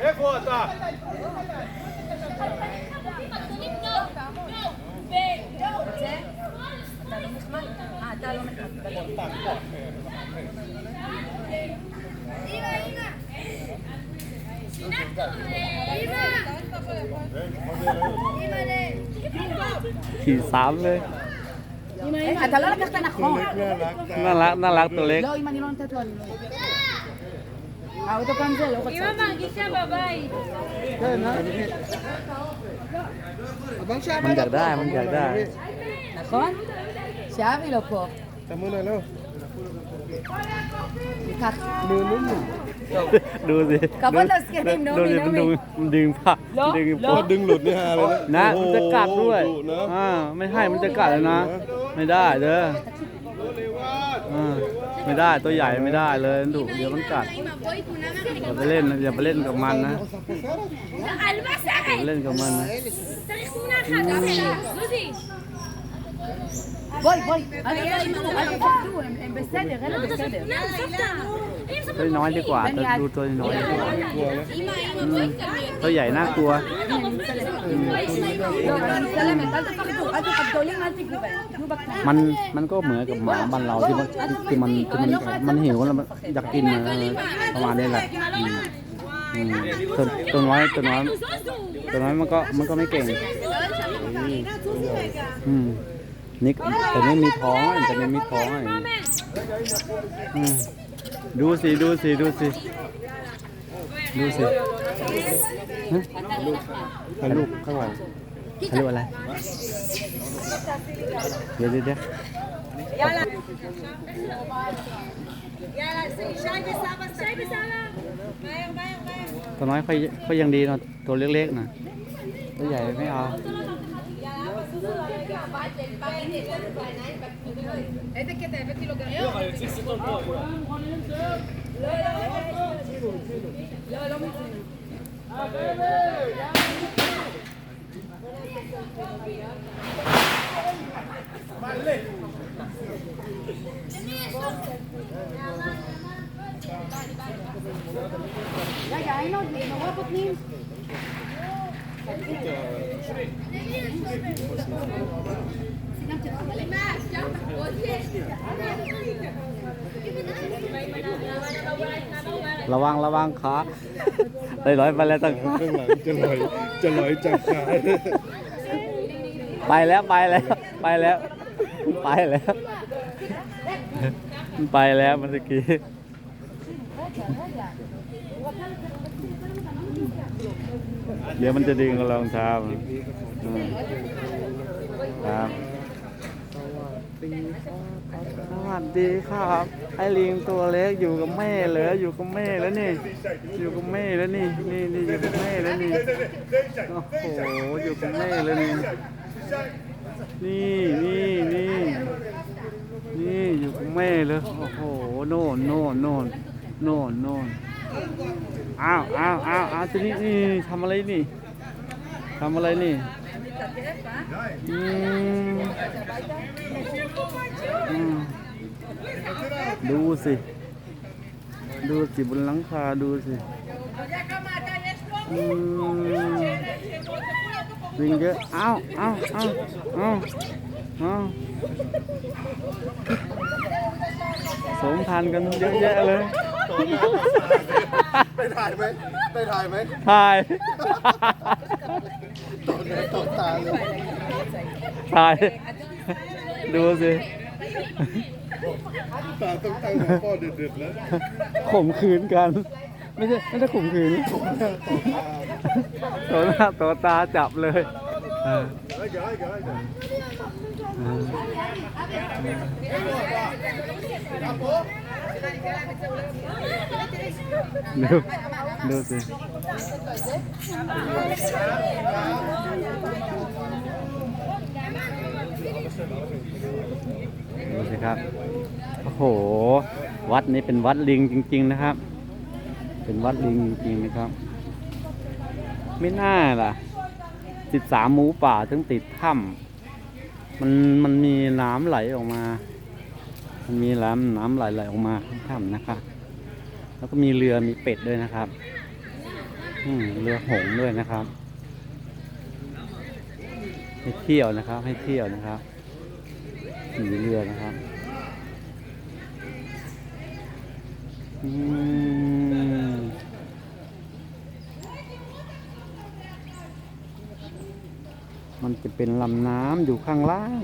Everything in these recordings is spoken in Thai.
איפה אתה? אה, אתה לא נחמד.ขี่สามเลย אתה לא לקחת נכון. น่ารักน่ารักตัวเล็ก לא, אם אני לא נותנת לו, אני לא... אה, עוד פעם זה, לא רוצה. אמא מרגישה בבית. มันอยากได้มันอยากได้ נכון? שאבי לא פה. จับ คักดูนุ่มดูสิกับว่าเราสเก็ตดิ้นดูสิดึงมันดึงผ้าดึงผ้ดึงหลุดนี่ฮะเลยนะมันจะกัดด้วยอ่าไม่ให้มันจะกัดแล้วนะ ไม่ได้เด้อไม่ได้ตัวใหญ่ไม่ได้เลยดุเดี๋ยวมันกัดอย่าไปเล่นอย่าไปเล่นกับมันนะอย่าเล่นกับมันนะ בואי, בואי. אל תפחדו, אל תפחדו, הם הם בסדר, אלה בסדר. נו, סבתא. ตัวน้อยดีกว่าตัวดูตัวน้อยดีกว่า กลัวนะ อืมตัวใหญ่น่ากลัว לא, אני מצטלמת, אל תפחדו, אל תפחדו, גדולים אל תיגעו בהם, תהיו בקטנה. มันมันก็เหมือนกับหมาบ้านเราที่มันที่มันที่มันมันหิวแล้วมันอยากกินนะประมาณนี้แหละอืมอืมตัวตัวน้อยตัวน้อย זוזו. ตัวน้อยมันก็มันก็ไม่เก่งอืม นี่แต่ไม่มีท้องแต่ไม่มีท้องอะดูสิดูสิดูสิดูสิฮะลูกข้างหลังเขาเรียกอะไร เดี๋ยวเดี๋ยวเดี๋ยวตัวน้อยค่อยค่อยยังดีเนะตัวเล็กๆนะตัวใหญ่ไม่เอา Ja, ja, ik weet het niet. ระวังระวังขาเลยร้อยไปแล้วตั้งข้างหลังจะลอยจะลอยจากขาไปแล้วไปแล้วไปแล้ว ไปแล้ว ไปแล้วเมันตะกี้ เดี๋ยวมันจะดึงกับรองเท้าครับสวัสดีครับไอ้ลิงตัวเล็กอยู่กับแม่เหรออยู่กับแม่แล้วนี่ อยู่กับแม่แล้วนี่นี่นี่อยู่กับแม่แล้วนี่โอ้โหอยู่กับแม่แล้วนี่นี่นี่นี่นี่อยู่กับแม่เลยโอ้โหโน่นโน่นโน่นโน่นโน่น อ้าวอ้าวอ้าวอ้าวทีนี้นี่ทำอะไรนี่ทำอะไรนี่อืมอืมดูสิ ดูสิบนหลังคาดูสิอืมวิ่งเยอะเอ้าเอ้าเอ้าเอ้าเอ้าสมพันกันเยอะแยะเลย ได้ถ่ายไหมได้ถ่ายไหมถ่ายตอนนี้ตกตาเลยถ่าย ดูสิตาต้องตั้งหัวข้อเด็ดๆแล้วข่มขืนกัน ไม่ใช่ไม่ใช่ข่มขืนตัวหน้าตัวตาจับเลยเออเออดูดู สิดูสิครับ โอ้โห วัดนี้เป็นวัดลิงจริง ๆ นะครับ เป็นวัดลิงจริงๆนะครับ ไม่น่าล่ะสิบสามหมูป่าถึงติดถ้ำมันมันมีน้ำไหลออกมา มันมีน้ำน้ำไหลไหลออกมาข้างถ้ำนะครับ แล้วก็มีเรือมีเป็ดด้วยนะครับเรือหงด้วยนะครับ ให้เที่ยวนะครับ ให้เที่ยวนะครับมีเรือนะครับมมันจะเป็นลำน้ำอยู่ข้างล่าง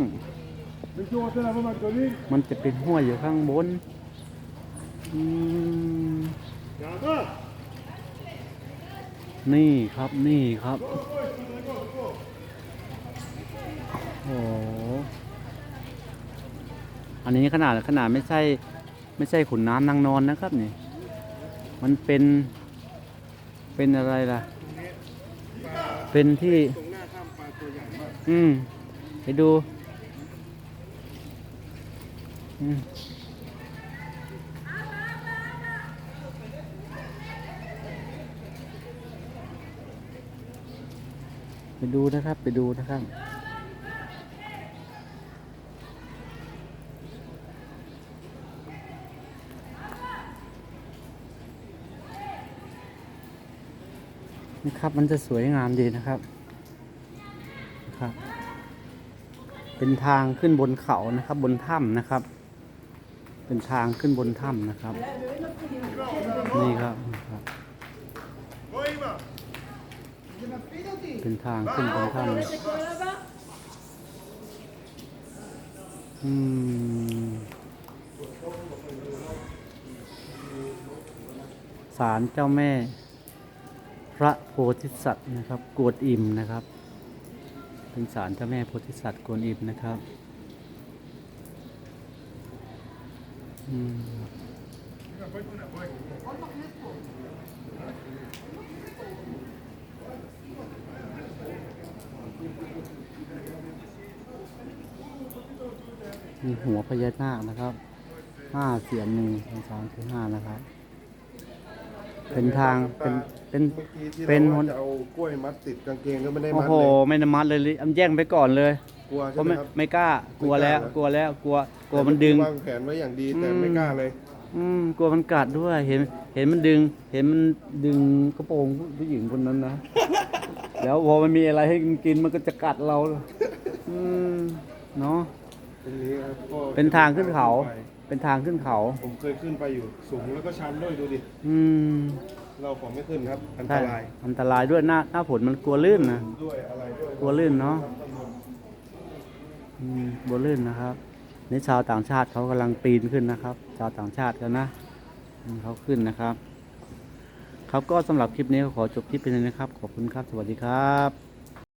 มันจะเป็นห้วยอยู่ข้างบน อืม นี่ครับนี่ครับ โอ้โหอันนี้ขนาดขนาดไม่ใช่ไม่ใช่ขุนน้ำนางนอนนะครับนี่ มันเป็นเป็นอะไรล่ะ เป็นที่ อืม ไปดู อืม ไปดูนะครับ ไปดูนะครับ นี่ครับมันจะสวยงามดีนะครับครับ เป็นทางขึ้นบนเขานะครับ บนถ้ำนะครับ เป็นทางขึ้นบนถ้ำนะครับ นี่ครับนี่ครับ เป็นทางขึ้นบนถ้ำอืมศาลเจ้าแม่ พระโพธิสัตว์นะครับ กวดอิมนะครับ เป็นศาลเจ้าแม่โพธิสัตว์กวนอิมนะครับอืม มีหัวพญานาคนะครับห้าเสียนหนึ่งสองสามสี่ห้านะครับ เป็นทางเป็นเป็นเมื่อกี้ที่เป็นเราว่าจะเอากล้วยมัดติดกางเกงก็ไม่ได้โอ้มัดโหเลยไม่นมัดเลยลิอันแย่งไปก่อนเลยกลัวเพใช่ราะไหมไม่ครับ ไม่กล้า กลัวแล้ว ไม่กล้าเหรอ กลัวแล้วกลัวกลัวมันดึง วางแผนไว้อย่างดีแต่อืมไม่กล้าเลย อืมกลัวมันกัดด้วยเห็น เห็นมันดึง เห็นมันดึงกระโปรงผู้หญิงคนนั้นนะ แล้วพอมันมีอะไรให้มันกินมันก็จะกัดเราเลยอืมเนาะ ตรงนี้ครับก็เป็นทางขึ้นเขาไปเป็นทางขึ้นเขา ผมเคยขึ้นไปอยู่สูงแล้วก็ชันด้วยดูดิ อืมเราขอไม่ขึ้นครับ อันตใช่ราย อันตรายด้วยหน้าหน้าฝนมันกลัวลื่นนะ ด้วยอะไรด้วยกลัวลื่นเนาะอืมกลัวลื่นนะครับนี่ชาวต่างชาติเขากำลังปีนขึ้นนะครับ ชาวต่างชาติกันนะอืมเขาขึ้นนะครับ ครับก็สำหรับคลิปนี้ก็ขอจบคลิปไปเลยนะครับ ขอบคุณครับ สวัสดีครับ